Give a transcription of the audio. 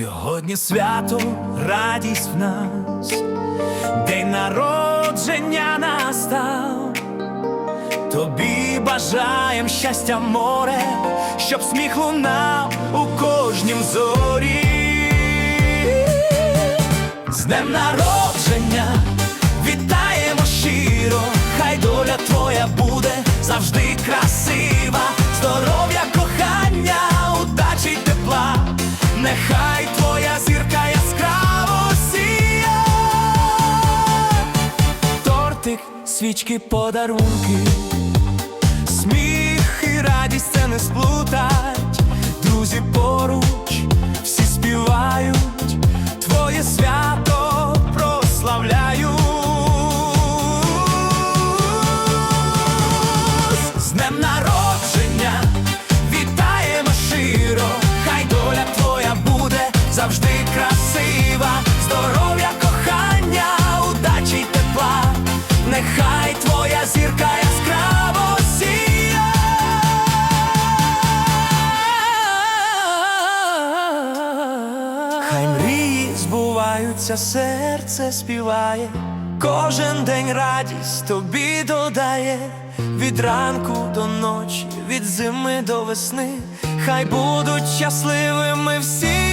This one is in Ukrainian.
Сьогодні свято, радість в нас, день народження настав. Тобі бажаєм щастя море, щоб сміх лунав у кожнім зорі. З днем народження свічки, подарунки, нехай твоя зірка яскраво сіє. Хай мрії збуваються, серце співає, кожен день радість тобі додає, від ранку до ночі, від зими до весни, хай будуть щасливими всі